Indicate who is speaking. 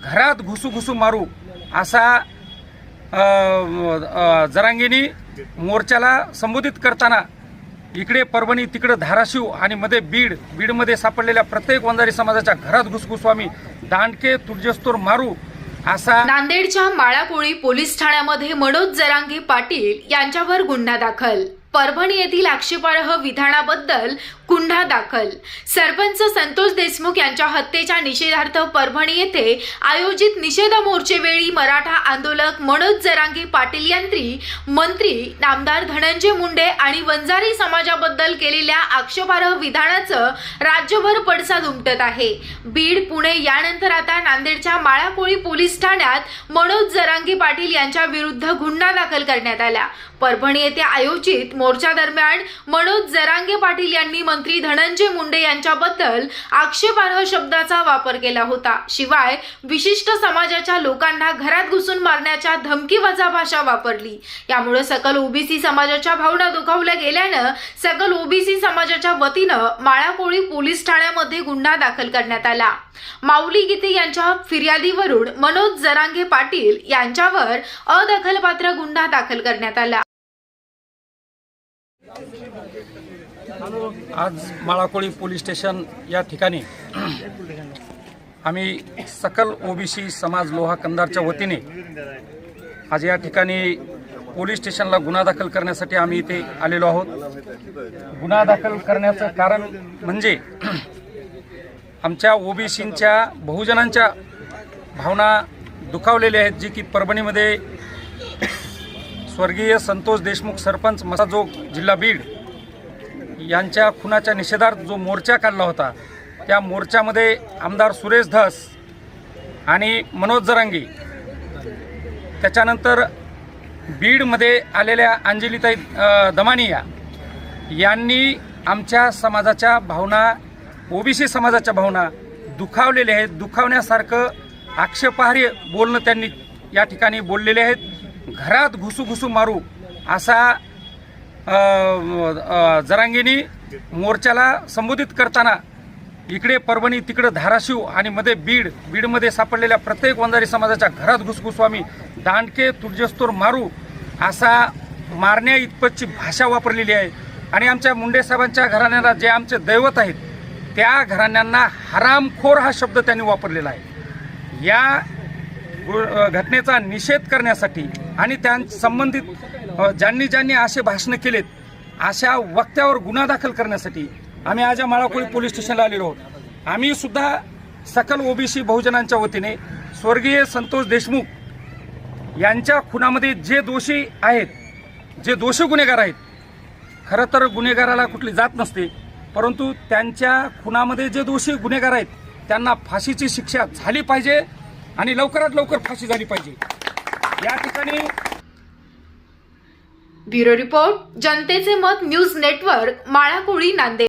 Speaker 1: घरात घुसू घुसू मारू असा अ, जरांगेनी मोर्चाला संबोधित करताना इकडे परभणी तिकडे धाराशिव आणि मध्ये बीड बीडमध्ये सापडलेल्या प्रत्येक वंजारी समाजाच्या घरात घुसघुसू आम्ही दांडके तुर्जस्तोर मारू असा
Speaker 2: नांदेडच्या माळाकोळी पोलीस ठाण्यामध्ये मनोज जरांगे पाटील यांच्यावर गुन्हा दाखल. परभणी येथील आक्षेपार्ह विधानाबद्दल गुन्हा दाखल. सरपंच संतोष देशमुख यांच्या हत्येच्या निषेधार्थ परभणी येथे आयोजित निषेध मोर्चेवेळी मराठा आंदोलक मनोज जरांगे पाटील यांनी मंत्री नामदार धनंजय मुंडे आणि वंजारी समाजाबद्दल केलेल्या आक्षेपार्ह विधानाचं राज्यभर पडसाद उमटत आहे. बीड पुणे यानंतर आता नांदेडच्या माळाकोळी पोलीस ठाण्यात मनोज जरांगे पाटील यांच्या विरुद्ध गुन्हा दाखल करण्यात आला. परभणी येथे आयोजित मोर्चा दरम्यान मनोज जरांगे पाटील यांनी मंत्री धनंजय मुंडे यांच्याबद्दल आक्षेपार्ह शब्दाचा वापर केला होता. शिवाय विशिष्ट समाजाच्या लोकांना घरात घुसून मारण्याच्या धमकीवजा भाषा वापरली. यामुळे सकल ओबीसी समाजाच्या भावना दुखावल्या गेल्यानं सकल ओबीसी समाजाच्या वतीनं माळाकोळी पोलीस ठाण्यामध्ये गुन्हा दाखल करण्यात आला. माऊली गीते यांच्या फिर्यादीवरून मनोज जरांगे पाटील यांच्यावर अदखलपात्र गुन्हा दाखल करण्यात आला.
Speaker 1: आज माळाकोळी पोलीस स्टेशन या ठिकाणी आम्ही सकल ओबीसी समाज लोहा कंदारच्या वतीने आज या ठिकाणी पोलीस स्टेशनला गुन्हा दाखल करण्यासाठी आम्ही इथे आलेलो आहोत. गुन्हा दाखल करण्याचं कारण म्हणजे आमच्या ओबीसींच्या बहुजनांच्या भावना दुखावलेल्या आहेत जी की परभणीमध्ये स्वर्गीय संतोष देशमुख सरपंच मसाजोग जिल्हा बीड यांच्या खुनाच्या निषेधार्थ जो मोर्चा काढला होता त्या मोर्चामध्ये आमदार सुरेश धस आणि मनोज जरांगी त्याच्यानंतर बीडमध्ये आलेल्या अंजलीताई दमानिया यांनी आमच्या समाजाच्या भावना ओबीसी समाजाच्या भावना दुखावलेल्या आहेत. दुखावण्यासारखं आक्षेपार्ह बोलणं त्यांनी या ठिकाणी बोललेले आहेत. घरात घुसू घुसू मारू असा जरांगेनी मोर्चाला संबोधित करताना इकडे परभणी तिकडे धाराशिव आणि मध्ये बीड बीडमध्ये सापडलेल्या प्रत्येक वंजारी समाजाच्या घरात घुसघुसू आम्ही दांडके तुर्जस्तोर मारू असा मारण्या इतपतची भाषा वापरलेली आहे. आणि आमच्या मुंडे साहेबांच्या घराण्याला जे आमचे दैवत आहेत त्या घराण्यांना हरामखोर हा शब्द त्यांनी वापरलेला आहे. या घटनेचा निषेध करण्यासाठी आणि त्या संबंधित ज्यांनी ज्यांनी असे भाषणं केलेत अशा वक्त्यावर गुन्हा दाखल करण्यासाठी आम्ही आज या माळाकोळी पोलीस स्टेशनला आलेलो आहोत. आम्ही सुद्धा सकल ओबीसी बहुजनांच्या वतीने स्वर्गीय संतोष देशमुख यांच्या खुनामध्ये जे दोषी आहेत जे दोषी गुन्हेगार आहेत खरं तर गुन्हेगाराला कुठली जात नसते परंतु त्यांच्या खुनामध्ये जे दोषी गुन्हेगार आहेत त्यांना फाशीची शिक्षा झाली पाहिजे आणि लवकरात लवकर फाशी झाली पाहिजे. या ठिकाणी
Speaker 2: ब्युरो रिपोर्ट जनतेचे मत न्यूज नेटवर्क माळाकोळी नांदेड.